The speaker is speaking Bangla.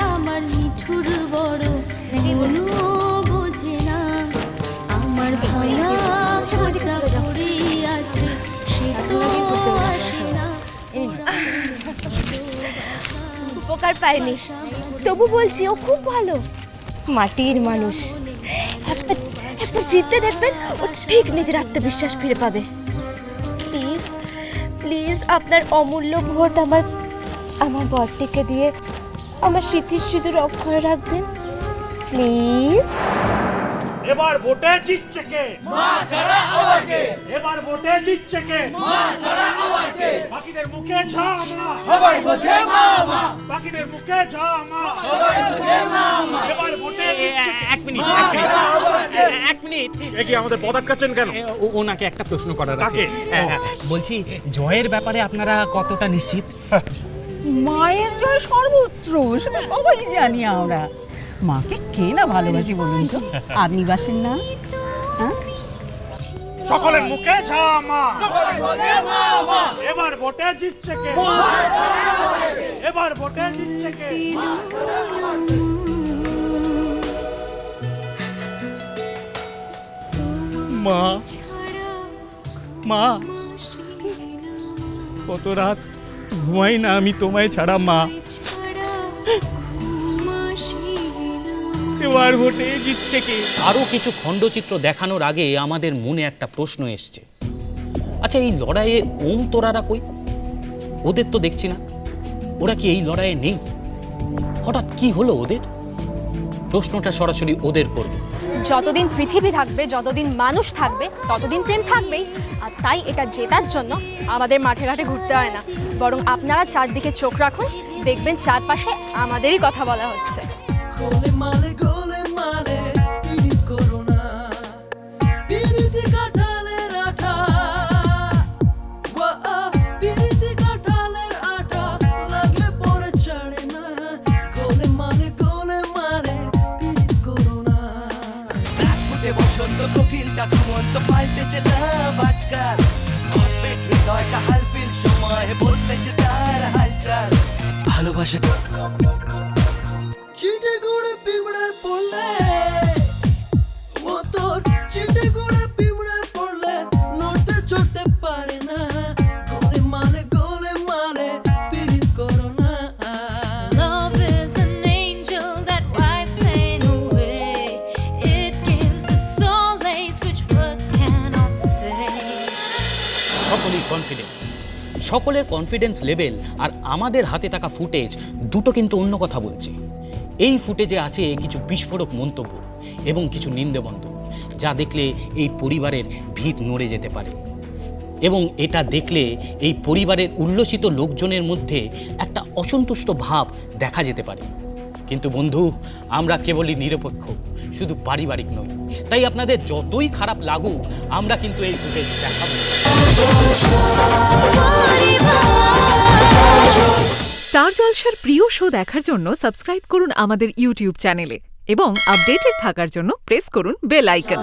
আমার বড় বোঝে না। আমার আছে, সে আসে না। উপকার পায়নি। তবু বলছি, ও খুব ভালো। মাটির মানুষ। একবার জিততে দেখবেন, ও ঠিক নিজের আত্মবিশ্বাস ফিরে পাবে। প্লিজ প্লিজ, আপনার অমূল্য ভোট আমার আমার বরটিকে দিয়ে আমার স্মৃতির শুধু রক্ষায় রাখবেন? প্লিজ? এবার ভোটে জিতছে কে মা ছাড়া আবার কে এবার ভোটে জিতছে কে মা ছাড়া আবার কে বাকিদের মুখে সবাই বাকিদের মুখে সবাই এবার ভোটে জিতছে এক মিনিট এক মিনিট। এক মিনিট। এ কি আমাদের কেন? ও- ওনাকে একটা প্রশ্ন করার আছে। হ্যাঁ, হ্যাঁ, বলছি জয়ের ব্যাপারে আপনারা কতটা নিশ্চিত? মায়ের জয় সর্বত্র সেটা সবাই জানি আমরা। মাকে কে না ভালোবাসি বলুন তো? আপনি বাসেন না? হ্যাঁ? সকলের মুখে ঝা মা এবার ভোটে জিতছে কে? এবার ভোটে জিতছে কে? মা মা, কত রাত ঘুমাই না, আমি তোমায় ছাড়া মা। এবার ভোটে জিতছে কে? আরও কিছু খণ্ডচিত্র দেখানোর আগে আমাদের মনে একটা প্রশ্ন এসছে। আচ্ছা এই লড়াইয়ে ওম তোরারা কই? ওদের তো দেখছি না। ওরা কি এই লড়াইয়ে নেই? হঠাৎ কি হলো ওদের? প্রশ্নটা সরাসরি ওদের করবে। যতদিন পৃথিবী থাকবে, যতদিন মানুষ থাকবে, ততদিন প্রেম থাকবেই। আর তাই এটা জেতার জন্য আমাদের মাঠে ঘাটে ঘুরতে হয় না। বরং আপনারা চারদিকে চোখ রাখুন, দেখবেন চারপাশে আমাদেরই কথা বলা হচ্ছে। কোকিলটা ঘুমন্ত পাল্টেছে লাভ আজকাল অফেট হৃদয়টা হালফিল সময় বদলেছে তার হালচাল ভালোবাসা সকলেই কনফিডেন্ট সকলের কনফিডেন্স লেভেল আর আমাদের হাতে থাকা ফুটেজ দুটো কিন্তু অন্য কথা বলছে। এই ফুটেজে আছে কিছু বিস্ফোরক মন্তব্য এবং কিছু নিন্দবন্ধ, যা দেখলে এই পরিবারের ভিত নড়ে যেতে পারে। এবং এটা দেখলে এই পরিবারের উল্লসিত লোকজনের মধ্যে একটা অসন্তুষ্ট ভাব দেখা যেতে পারে। কিন্তু বন্ধু আমরা কেবলই নিরপেক্ষ শুধু পারিবারিক নই। তাই আপনাদের যতই খারাপ লাগুক আমরা কিন্তু এই ফুটেজ দেখাবো। স্টার জলসার প্রিয় শো দেখার জন্য সাবস্ক্রাইব করুন আমাদের ইউটিউব চ্যানেলে এবং আপডেটেড থাকার জন্য প্রেস করুন বেল আইকন।